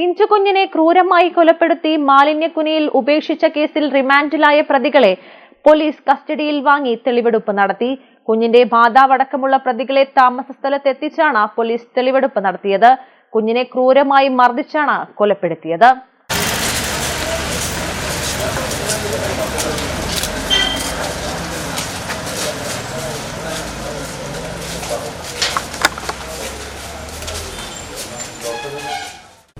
പിഞ്ചുകുഞ്ഞിനെ ക്രൂരമായി കൊലപ്പെടുത്തി മാലിന്യക്കുനിയിൽ ഉപേക്ഷിച്ച കേസിൽ റിമാൻഡിലായ പ്രതികളെ പോലീസ് കസ്റ്റഡിയിൽ വാങ്ങി തെളിവെടുപ്പ് നടത്തി. കുഞ്ഞിന്റെ മാതാവടക്കമുള്ള പ്രതികളെ താമസ സ്ഥലത്തെത്തിച്ചാണ് പോലീസ് തെളിവെടുപ്പ് നടത്തിയത്. കുഞ്ഞിനെ ക്രൂരമായി മർദ്ദിച്ചാണ് കൊലപ്പെടുത്തിയത്.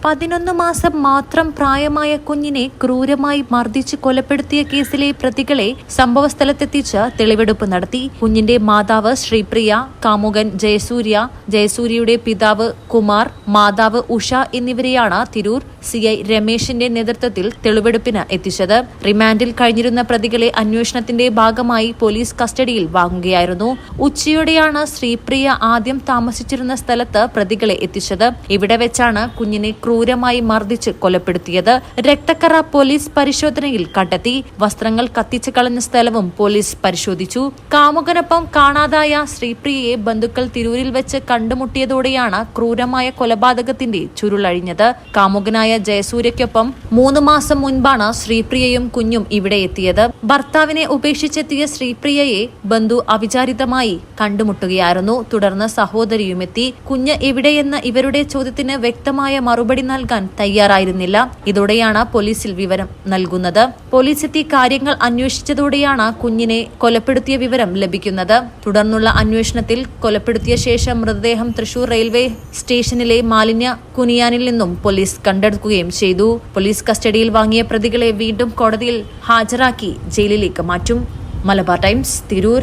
പതിനൊന്ന് മാസം മാത്രം പ്രായമായ കുഞ്ഞിനെ ക്രൂരമായി മർദ്ദിച്ച് കൊലപ്പെടുത്തിയ കേസിലെ പ്രതികളെ സംഭവസ്ഥലത്തെത്തിച്ച് തെളിവെടുപ്പ് നടത്തി. കുഞ്ഞിന്റെ മാതാവ് ശ്രീപ്രിയ കാമുകൻ ജയസൂര്യ ജയസൂര്യയുടെ പിതാവ് കുമാർ മാതാവ് ഉഷ എന്നിവരെയാണ് തിരൂർ സിഐ രമേശിന്റെ നേതൃത്വത്തിൽ തെളിവെടുപ്പിന് എത്തിച്ചത്. റിമാൻഡിൽ കഴിഞ്ഞിരുന്ന പ്രതികളെ അന്വേഷണത്തിന്റെ ഭാഗമായി പോലീസ് കസ്റ്റഡിയിൽ വാങ്ങുകയായിരുന്നു. ഉച്ചയോടെയാണ് ശ്രീപ്രിയ ആദ്യം താമസിച്ചിരുന്ന സ്ഥലത്ത് പ്രതികളെ എത്തിച്ചത്. ഇവിടെ വെച്ചാണ് കുഞ്ഞിനെ ക്രൂരമായി മർദ്ദിച്ച് കൊലപ്പെടുത്തിയത് രക്തക്കറ പോലീസ് പരിശോധനയിൽ കണ്ടെത്തി. വസ്ത്രങ്ങൾ കത്തിച്ചു കളഞ്ഞ സ്ഥലവും പോലീസ് പരിശോധിച്ചു. കാമുകനൊപ്പം കാണാതായ ശ്രീപ്രിയയെ ബന്ധുക്കൾ തിരൂരിൽ വെച്ച് കണ്ടുമുട്ടിയതോടെയാണ് ക്രൂരമായ കൊലപാതകത്തിന്റെ ചുരുളഴിഞ്ഞത്. കാമുകനായ ജയസൂര്യയ്ക്കൊപ്പം മൂന്ന് മാസം മുൻപാണ് ശ്രീപ്രിയയും കുഞ്ഞും ഇവിടെ എത്തിയത്. ഭർത്താവിനെ ഉപേക്ഷിച്ചെത്തിയ ശ്രീപ്രിയയെ ബന്ധു അവിചാരിതമായി കണ്ടുമുട്ടുകയായിരുന്നു. തുടർന്ന് സഹോദരിയുമെത്തി. കുഞ്ഞ് എവിടെയെന്ന ഇവരുടെ ചോദ്യത്തിന് വ്യക്തമായ മറുപടി നൽകാൻ തയ്യാറായിരുന്നില്ല. ഇതോടെയാണ് പോലീസിൽ വിവരം നൽകുന്നത്. പോലീസ് എത്തി കാര്യങ്ങൾ അന്വേഷിച്ചതോടെയാണ് കുഞ്ഞിനെ കൊലപ്പെടുത്തിയ വിവരം ലഭിക്കുന്നത്. തുടർന്നുള്ള അന്വേഷണത്തിൽ കൊലപ്പെടുത്തിയ ശേഷം മൃതദേഹം തൃശൂർ റെയിൽവേ സ്റ്റേഷനിലെ മാലിന്യ കുനിയാനിൽ നിന്നും പോലീസ് കണ്ടെടുക്കുകയും ചെയ്തു. പോലീസ് കസ്റ്റഡിയിൽ വാങ്ങിയ പ്രതികളെ വീണ്ടും കോടതിയിൽ ഹാജരാക്കി ജയിലിലേക്ക് മാറ്റും. മലബാർ ടൈംസ് തിരൂർ.